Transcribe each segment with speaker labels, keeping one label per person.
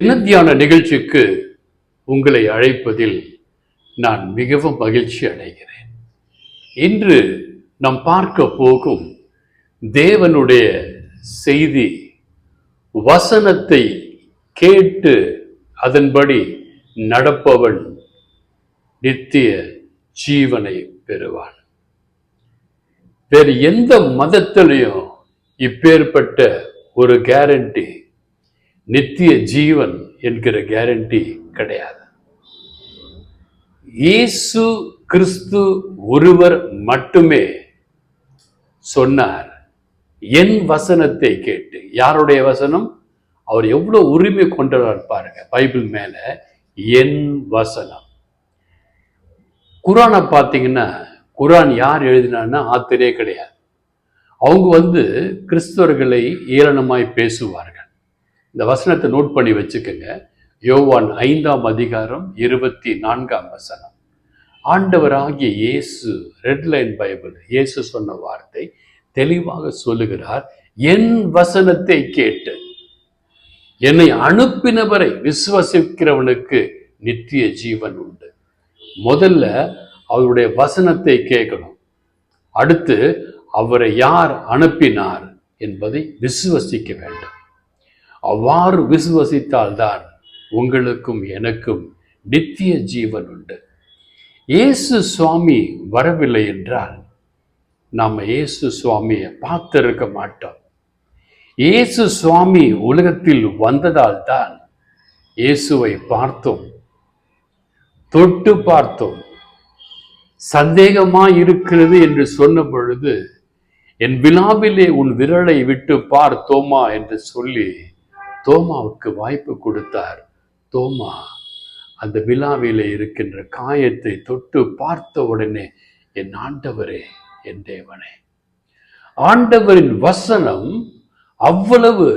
Speaker 1: தினத்தியான நிகழ்ச்சிக்கு உங்களை அழைப்பதில் நான் மிகவும் மகிழ்ச்சி அடைகிறேன். இன்று நாம் பார்க்க போகும் தேவனுடைய செய்தி வசனத்தை கேட்டு அதன்படி நடப்பவன் நித்திய ஜீவனை பெறுவான். வேறு எந்த மதத்திலையும் இப்பேற்பட்ட ஒரு கேரண்டி நித்திய ஜீவன் என்கிற கேரண்டி கிடையாது. இயேசு கிறிஸ்து ஒருவர் மட்டுமே சொன்னார் என் வசனத்தை கேட்டு. யாருடைய வசனம்? அவர் எவ்வளவு உரிமை கொண்டவர் பாருங்க பைபிள் மேல என் வசனம். குரானை பார்த்தீங்கன்னா குரான் யார் எழுதினான்னா ஆத்திரே கிடையாது. அவங்க வந்து கிறிஸ்தவர்களை ஏளனமாய் பேசுவார்கள். இந்த வசனத்தை நோட் பண்ணி வச்சுக்கோங்க. யோவான் ஐந்தாம் அதிகாரம் இருபத்தி நான்காம் வசனம். ஆண்டவராகிய இயேசு ரெட் லைன் பைபிள் இயேசு சொன்ன வார்த்தை தெளிவாக சொல்லுகிறார். என் வசனத்தை கேட்டு என்னை அனுப்பினவரை விசுவசிக்கிறவனுக்கு நித்திய ஜீவன் உண்டு. முதல்ல அவருடைய வசனத்தை கேட்கணும். அடுத்து அவரை யார் அனுப்பினார் என்பதை விசுவசிக்க வேண்டும். அவ்வாறு விசுவசித்தால்தான் உங்களுக்கும் எனக்கும் நித்திய ஜீவன் உண்டு. இயேசு சுவாமி வரவில்லை என்றால் நாம் இயேசு சுவாமியை பார்த்திருக்க மாட்டோம். இயேசு சுவாமி உலகத்தில் வந்ததால் தான் இயேசுவை பார்த்தோம் தொட்டு பார்த்தோம். சந்தேகமா இருக்கிறது என்று சொன்ன பொழுது என் விழாவிலே உன் விரலை விட்டு பார்த்தோமா என்று சொல்லி தோமாவுக்கு வாய்ப்பு கொடுத்தார். தோமா அந்த விழாவில் இருக்கின்ற காயத்தை தொட்டு பார்த்த உடனே என் ஆண்டவரே என் தேவனே. ஆண்டவரின் வசனம் அவ்வளவு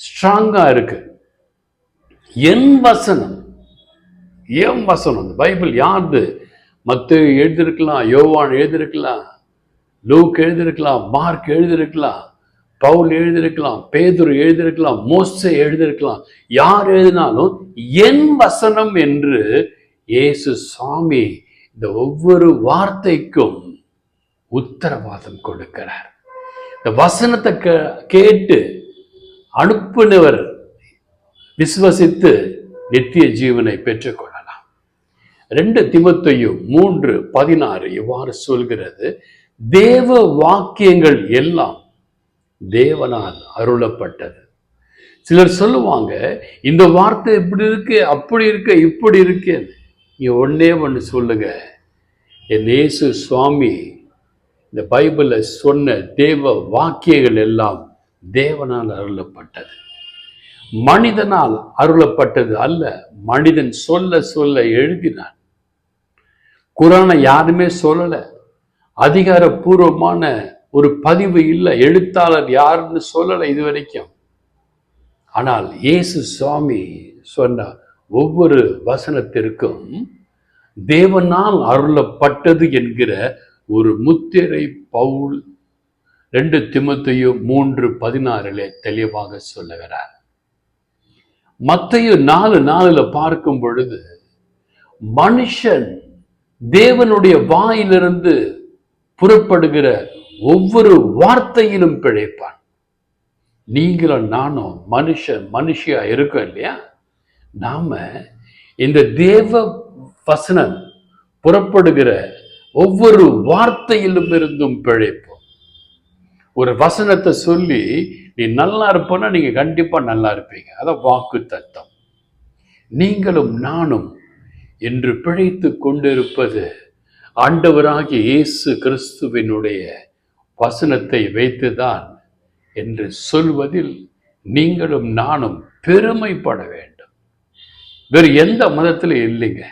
Speaker 1: ஸ்ட்ராங்கா இருக்கு. என் வசனம் என் வசனம் பைபிள் யாரு மத்து எழுதியிருக்கலாம் யோவான் எழுதியிருக்கலாம் லூக் எழுதியிருக்கலாம் மார்க் எழுதியிருக்கலாம் பவுல் எழுதியிருக்கலாம் பேதுரு எழுதியிருக்கலாம் மோஸ்டை எழுதியிருக்கலாம். யார் எழுதினாலும் என் வசனம் என்று இயேசு சுவாமி இந்த ஒவ்வொரு வார்த்தைக்கும் உத்தரவாதம் கொடுக்கிறார். இந்த வசனத்தை கேட்டு அனுப்பினவர் விசுவசித்து நித்திய ஜீவனை பெற்றுக்கொள்ளலாம். ரெண்டு திமுத்தையும் மூன்று பதினாறு இவ்வாறு சொல்கிறது தேவ வாக்கியங்கள் எல்லாம் தேவனால் அருளப்பட்டது. சிலர் சொல்லுவாங்க இந்த வார்த்தை இப்படி இருக்கு அப்படி இருக்கு இப்படி இருக்கு. நீ ஒன்னே ஒன்று சொல்லுங்க. என் இயேசு சுவாமி இந்த பைபிளில் சொன்ன தேவ வாக்கியங்கள் எல்லாம் தேவனால் அருளப்பட்டது. மனிதனால் அருளப்பட்டது அல்ல மனிதன் சொல்ல சொல்ல எழுதினான். குரானை யாருமே சொல்லலை. அதிகாரப்பூர்வமான ஒரு பதிவு இல்லை எழுத்தாளர் யாருன்னு சொல்லலை இது வரைக்கும் ஆனால் இயேசு சுவாமி சொன்ன ஒவ்வொரு வசனத்திற்கும் தேவனால் அருளப்பட்டது என்கிற ஒரு முத்திரை பவுல் ரெண்டு திமத்தையும் மூன்று பதினாறிலே தெளிவாக சொல்லுகிறார். மத்தையும் நாலு நாலுல பார்க்கும் பொழுது மனுஷன் தேவனுடைய வாயிலிருந்து புறப்படுகிற ஒவ்வொரு வார்த்தையிலும் பிழைப்பான். நீங்களும் நானும் மனுஷன் மனுஷியா இருக்கோம் இல்லையா? நாம இந்த தேவ வசனம் புறப்படுகிற ஒவ்வொரு வார்த்தையிலும் இருந்தும் பிழைப்போம். ஒரு வசனத்தை சொல்லி நீ நல்லா இருப்பனா நீங்க கண்டிப்பா நல்லா இருப்பீங்க. அதான் வாக்கு தத்தம் நீங்களும் நானும் என்று பிழைத்து கொண்டிருப்பது ஆண்டவராகிய இயேசு கிறிஸ்துவினுடைய வசனத்தை வைத்துதான் என்று சொல்வதில் நீங்களும் நானும் பெருமைப்பட வேண்டும். வேறு எந்த மதத்திலும் இல்லைங்க.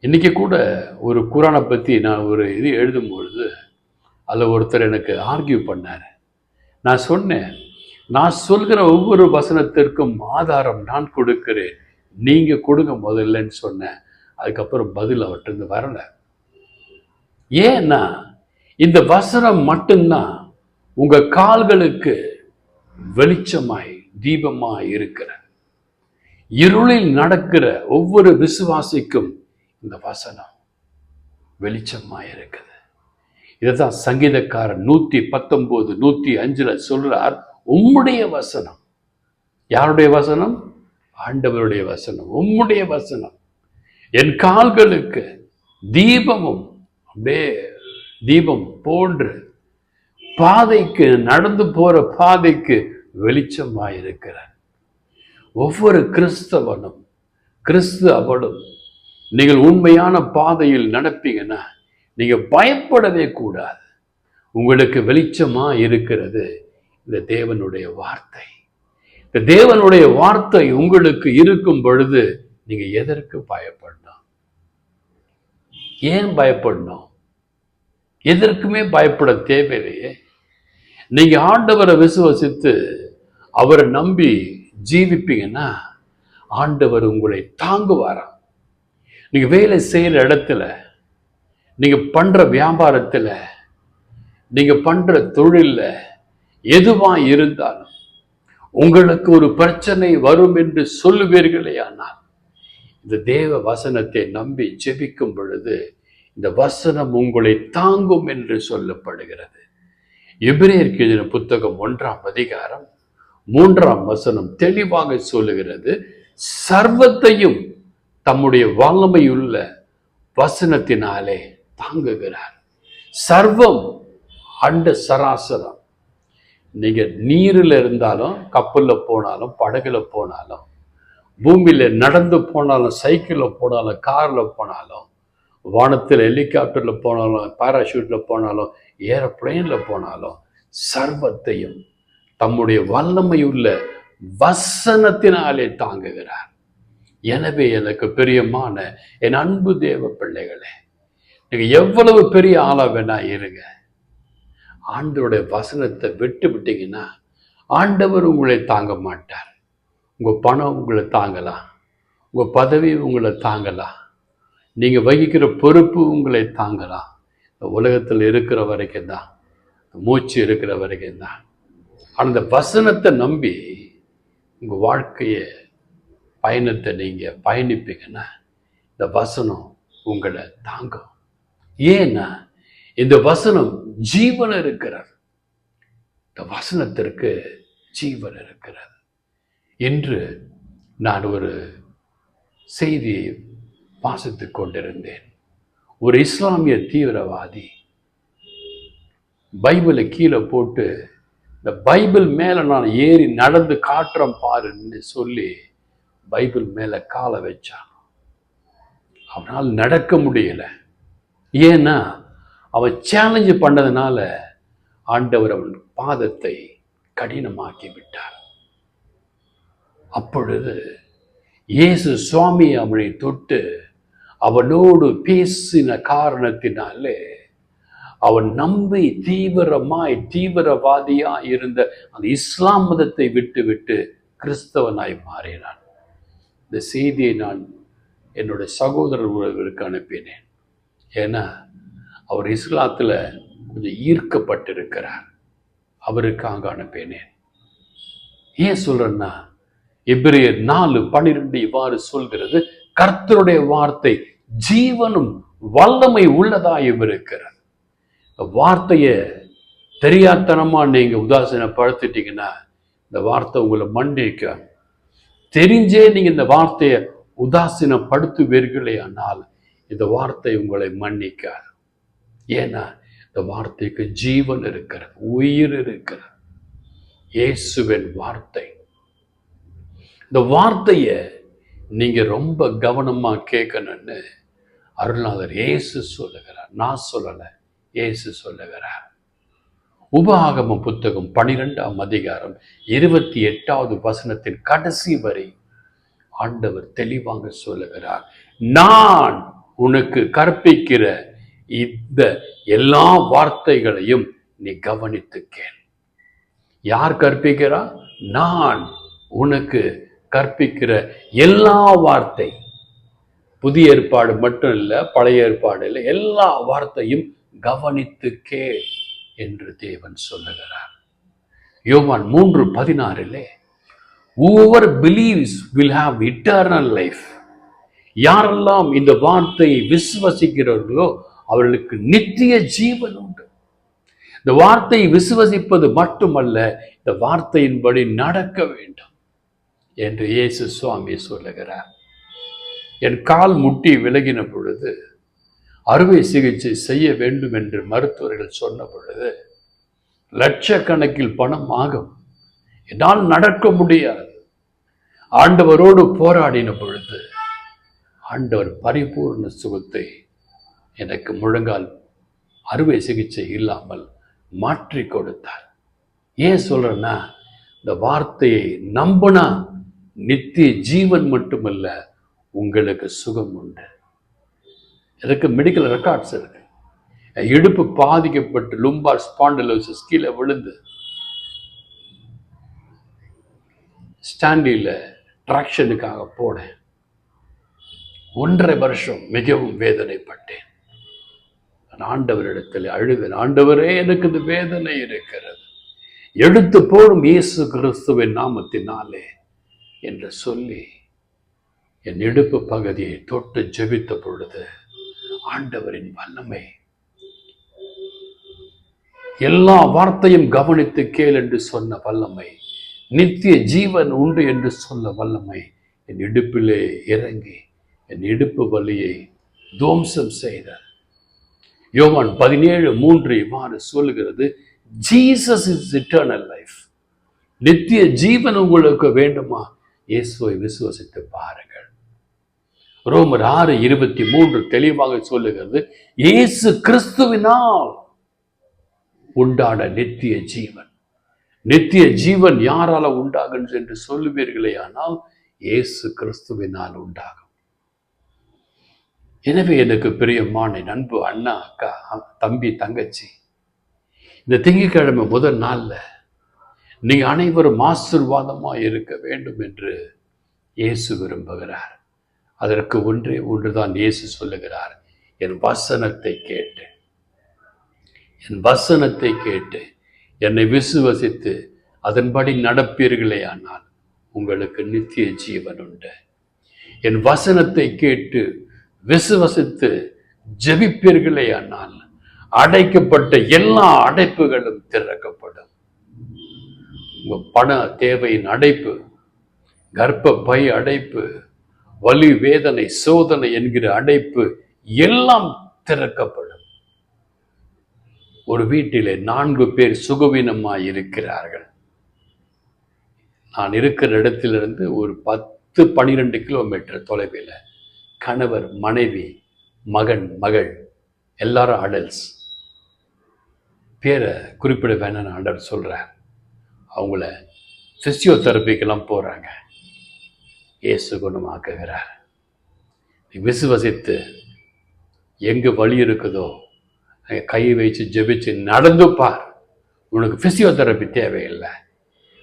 Speaker 1: இன்னைக்கு கூட ஒரு குரானை பற்றி நான் ஒரு இது எழுதும் பொழுது அதில் ஒருத்தர் எனக்கு ஆர்கியூ பண்ணார். நான் சொன்னேன் நான் சொல்கிற ஒவ்வொரு வசனத்திற்கும் ஆதாரம் நான் கொடுக்கிறேன். நீங்கள் கொடுங்க முதல்லன்னு சொன்னேன். அதுக்கப்புறம் பதில் அவர்கிட்ட வரல. ஏன்னா இந்த வசனம் மட்டும்தான் உங்க கால்களுக்கு வெளிச்சமாய் தீபமாய் இருக்கிற இருளில் நடக்கிற ஒவ்வொரு விசுவாசிக்கும் இந்த வசனம் வெளிச்சமாக இருக்குது. இதுதான் சங்கீதக்காரன் நூத்தி பத்தொன்பது நூத்தி அஞ்சுல சொல்றார். உம்முடைய வசனம். யாருடைய வசனம்? ஆண்டவருடைய வசனம். உம்முடைய வசனம். என் கால்களுக்கு தீபமும் அப்படியே தீபம் போன்று பாதைக்கு நடந்து போற பாதைக்கு வெளிச்சமாயிருக்கிறார். ஒவ்வொரு கிறிஸ்தவனும் கிறிஸ்து அவளும் நீங்கள் உண்மையான பாதையில் நடப்பீங்கன்னா நீங்க பயப்படவே கூடாது. உங்களுக்கு வெளிச்சமா இருக்கிறது இந்த தேவனுடைய வார்த்தை. இந்த தேவனுடைய வார்த்தை உங்களுக்கு இருக்கும் பொழுது நீங்க எதற்கு பயப்படணும்? ஏன் பயப்படணும்? எதற்குமே பயப்பட தேவையில்லையே. நீங்கள் ஆண்டவரை விசுவசித்து அவரை நம்பி ஜீவிப்பீங்கன்னா ஆண்டவர் உங்களை தாங்குவாராம். நீங்கள் வேலை செய்கிற இடத்துல நீங்கள் பண்ணுற வியாபாரத்தில் நீங்கள் பண்ணுற தொழிலில் எதுவாக இருந்தாலும் உங்களுக்கு ஒரு பிரச்சனை வரும் என்று சொல்லுவீர்களே ஆனால் இந்த தேவ வசனத்தை நம்பி ஜெபிக்கும் பொழுது இந்த வசனம் உங்களை தாங்கும் என்று சொல்லப்படுகிறது. எபிரேயருக்கு எழுதின புத்தகம் ஒன்றாம் அதிகாரம் மூன்றாம் வசனம் தெளிவாக சொல்லுகிறது. சர்வத்தையும் தம்முடைய வல்லமையுள்ள வசனத்தினாலே தாங்குகிறார். சர்வம் அண்ட சராசரம். நீங்க நீரில் இருந்தாலும் கப்பலில் போனாலும் படகுல போனாலும் பூமியில நடந்து போனாலும் சைக்கிளில் போனாலும் காரில் போனாலும் வானத்தில் ஹெலிகாப்டரில் போனாலும் பாராஷூட்ல போனாலும் ஏரோப்ளேன்ல போனாலும் சர்வத்தையும் தம்முடைய வல்லமையுள்ள வசனத்தினாலே தாங்குகிறார். எனவே எனக்கு பிரியமான என் அன்பு தேவ பிள்ளைகளே நீங்கள் எவ்வளவு பெரிய ஆளாக வேணா இருங்க. ஆண்டவருடைய வசனத்தை விட்டு விட்டீங்கன்னா ஆண்டவர் உங்களை தாங்க மாட்டார். உங்கள் பணம் உங்களை தாங்கலாம். உங்கள் பதவி உங்களை தாங்கலாம். நீங்கள் வகிக்கிற பொறுப்பு உங்களை தாங்கலாம் இந்த உலகத்தில் இருக்கிற வரைக்கும் தான். மூச்சு இருக்கிற வரைக்கும் தான். அந்த வசனத்தை நம்பி உங்கள் வாழ்க்கையை பயணத்தை நீங்கள் பயணிப்பீங்கன்னா இந்த வசனம் உங்களை தாங்கும். ஏன்னா இந்த வசனம் ஜீவன் இருக்கிறது. இந்த வசனத்திற்கு ஜீவன் இருக்கிறது. இன்று நான் ஒரு செய்தியை வாசித்து கொண்டிருந்தேன். ஒரு இஸ்லாமிய தீவிரவாதி பைபிளை கீழே போட்டு இந்த பைபிள் மேலே நான் ஏறி நடந்து காட்டுறேன் பாருன்னு சொல்லி பைபிள் மேலே காலை வச்சான். அவனால் நடக்க முடியல. ஏன்னா அவன் சேலஞ்சு பண்ணதுனால ஆண்டவர் அவன் பாதத்தை கடினமாக்கி விட்டார். அப்பொழுது இயேசு சுவாமி அவனை தொட்டு அவனோடு பேசின காரணத்தினாலே அவன் நம்பி தீவிரமாய் தீவிரவாதியாய் இருந்த அந்த இஸ்லாம் மதத்தை விட்டு விட்டு கிறிஸ்தவனாய் மாறினான். இந்த செய்தியை நான் என்னுடைய சகோதரர் உறவுகளுக்கு அனுப்பினேன். ஏன்னா அவர் இஸ்லாத்தில் கொஞ்சம் ஈர்க்கப்பட்டிருக்கிறார். அவருக்காக அனுப்பினேன். ஏன் சொல்றேன்னா எபிரேயர் நாலு பன்னிரெண்டு இவ்வாறு சொல்கிறது. கர்த்தருடைய வார்த்தை ஜீவனும் வல்லமை உள்ளதாயும் இருக்கிறது. இந்த வார்த்தையை தெரியாத்தனமா நீங்கள் உதாசீனப்படுத்திட்டீங்கன்னா இந்த வார்த்தை உங்களை மன்னிக்க தெரிஞ்சே நீங்கள் இந்த வார்த்தையை உதாசீனப்படுத்துவீர்களே ஆனால் இந்த வார்த்தை உங்களை மன்னிக்காது. ஏன்னா இந்த வார்த்தைக்கு ஜீவன் இருக்கிறது உயிர் இருக்கிறது. இயேசுவின் வார்த்தை. இந்த வார்த்தையை நீங்கள் ரொம்ப கவனமாக கேட்கணும்னு அருள்நாதர் இயேசு சொல்லுகிறார். நான் சொல்லலை இயேசு சொல்லுகிறார். உபஆகம புத்தகம் பனிரெண்டாம் அதிகாரம் இருபத்தி எட்டாவது வசனத்தின் கடைசி வரை ஆண்டவர் தெளிவாக சொல்லுகிறார். நான் உனக்கு கற்பிக்கிற இந்த எல்லா வார்த்தைகளையும் நீ கவனித்து கேள் யார் கற்பிக்கிறா? நான் உனக்கு கற்பிக்கிற எல்லா வார்த்தை புதிய ஏற்பாடு மட்டும் இல்லை பழைய ஏற்பாடு இல்லை எல்லா வார்த்தையும் கவனித்து கேள் என்று தேவன் சொல்லுகிறார். யோவான் மூன்று பதினாறிலே whoever believes will have eternal life யாரெல்லாம் இந்த வார்த்தையை விசுவசிக்கிறார்களோ அவர்களுக்கு நித்திய ஜீவன் உண்டு. இந்த வார்த்தையை விசுவசிப்பது மட்டுமல்ல இந்த வார்த்தையின்படி நடக்க வேண்டும் என்று இயேசு சுவாமி சொல்லுகிறார். என் கால் முட்டி விலகின பொழுது அறுவை சிகிச்சை செய்ய வேண்டும் என்று மருத்துவர்கள் சொன்ன பொழுது லட்சக்கணக்கில் பணம் ஆகும். என்னால் நடக்க முடியாது. ஆண்டவரோடு போராடின பொழுது ஆண்டவர் பரிபூர்ண சுகத்தை எனக்கு முழங்கால் அறுவை சிகிச்சை இல்லாமல் மாற்றி கொடுத்தார். ஏன் சொல்றேன்னா இந்த வார்த்தையை நம்பினா நித்திய ஜீவன் மட்டுமல்ல உங்களுக்கு சுகம் உண்டு. இதுக்கு மெடிக்கல் ரெக்கார்ட்ஸ் இருக்கு. இடுப்பு பாதிக்கப்பட்டு லும்பார் ஸ்பாண்டலோசிஸ் கீழே விழுந்து ஸ்டாண்டில் ட்ராக்ஷனுக்காக போனேன். ஒன்றரை வருஷம் மிகவும் வேதனைப்பட்டேன். நான் ஆண்டவரிடத்தில் அழுதேன் ஆண்டவரே எனக்கு இந்த வேதனை இருக்கிறது. எடுத்து போடும் இயேசு கிறிஸ்துவின் நாமத்தினாலே என்று சொல்லி என் இடுப்பு பகுதியை தொட்டு ஜெபித்த பொழுது ஆண்டவரின் வல்லமை. எல்லா வார்த்தையும் கவனித்து கேள் என்று சொன்ன வல்லமை. நித்திய ஜீவன் உண்டு என்று சொல்ல வல்லமை. என் இடுப்பிலே இறங்கி என் இடுப்பு வலியை துவம்சம் செய்தார் யோவான் பதினேழு மூன்று இவ்வாறு சொல்லுகிறது. ஜீசஸ் இஸ் இட்டர்னல் லைஃப் நித்திய ஜீவன் உங்களுக்கு வேண்டுமா? இயேசுவை விசுவசித்து பாருங்கள். ரோமர் ஆறு இருபத்தி மூன்று தெளிவாக சொல்லுகிறது இயேசு கிறிஸ்துவினால் உண்டான நித்திய ஜீவன். நித்திய ஜீவன் யாரால உண்டாகும் என்று சொல்லுவீர்களே ஆனால் இயேசு கிறிஸ்துவினால் உண்டாகும். எனவே எனக்கு பிரியமான நண்பு அண்ணா அக்கா தம்பி தங்கச்சி இந்த திங்கக்கிழமை முதல் நாளில் நீங்கள் அனைவரும் ஆசிர்வாதமாக இருக்க வேண்டும் என்று இயேசு விரும்புகிறார். அதற்கு ஒன்றே ஒன்றுதான் இயேசு சொல்லுகிறார் என் வசனத்தை கேட்டு. என் வசனத்தை கேட்டு. என்னை விசுவசித்து அதன்படி நடப்பீர்களே ஆனால் உங்களுக்கு நித்திய ஜீவன் உண்டு. என் வசனத்தை கேட்டு விசுவசித்து ஜெபிப்பீர்களே ஆனால் அடைக்கப்பட்ட எல்லா அடைப்புகளும் திறக்கப்படும். உங்கள் பண தேவையின் அடைப்பு கர்ப்ப பை அடைப்பு வலி வேதனை சோதனை என்கிற அடைப்பு எல்லாம் திறக்கப்படும். ஒரு வீட்டிலே நான்கு பேர் சுகவீனமாய் இருக்கிறார்கள். நான் இருக்கிற இடத்திலிருந்து ஒரு பத்து பனிரெண்டு கிலோமீட்டர் தொலைவில் கணவர் மனைவி மகன் மகள் எல்லாரும் அடல்ட்ஸ் பேரை குறிப்பிட வேணாம் ஆண்டவர் சொல்கிறார் அவங்கள ஃபிசியோதெரப்பிக்கெல்லாம் போகிறாங்க இயேசு குணமாக்குகிறார். நீ விசுவசித்து எங்கே வழி இருக்குதோ அங்கே கையை வச்சு ஜெபிச்சு நடந்து பார். உனக்கு ஃபிசியோதெரப்பி தேவையில்லை.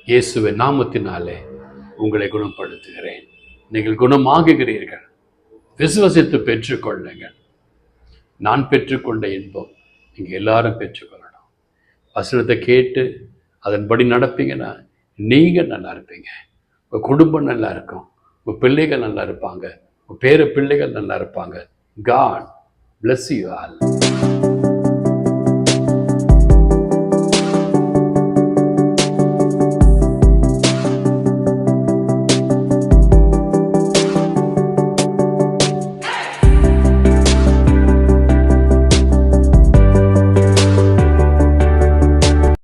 Speaker 1: இயேசுவை நாமத்தினாலே உங்களை குணப்படுத்துகிறேன். நீங்கள் குணமாகுகிறீர்கள் விசுவசித்து பெற்றுக்கொள்ளுங்கள். நான் பெற்றுக்கொண்ட இன்பம் நீங்கள் எல்லாரும் பெற்றுக்கொள்ளணும். வசனத்தை கேட்டு அதன்படி நடப்பீங்கன்னா நீங்கள் நல்லா இருப்பீங்க. உங்கள் குடும்பம் நல்லா இருக்கும். உங்கள் பிள்ளைகள் நல்லா இருப்பாங்க. உங்கள் பேர பிள்ளைகள் நல்லா இருப்பாங்க. God bless you all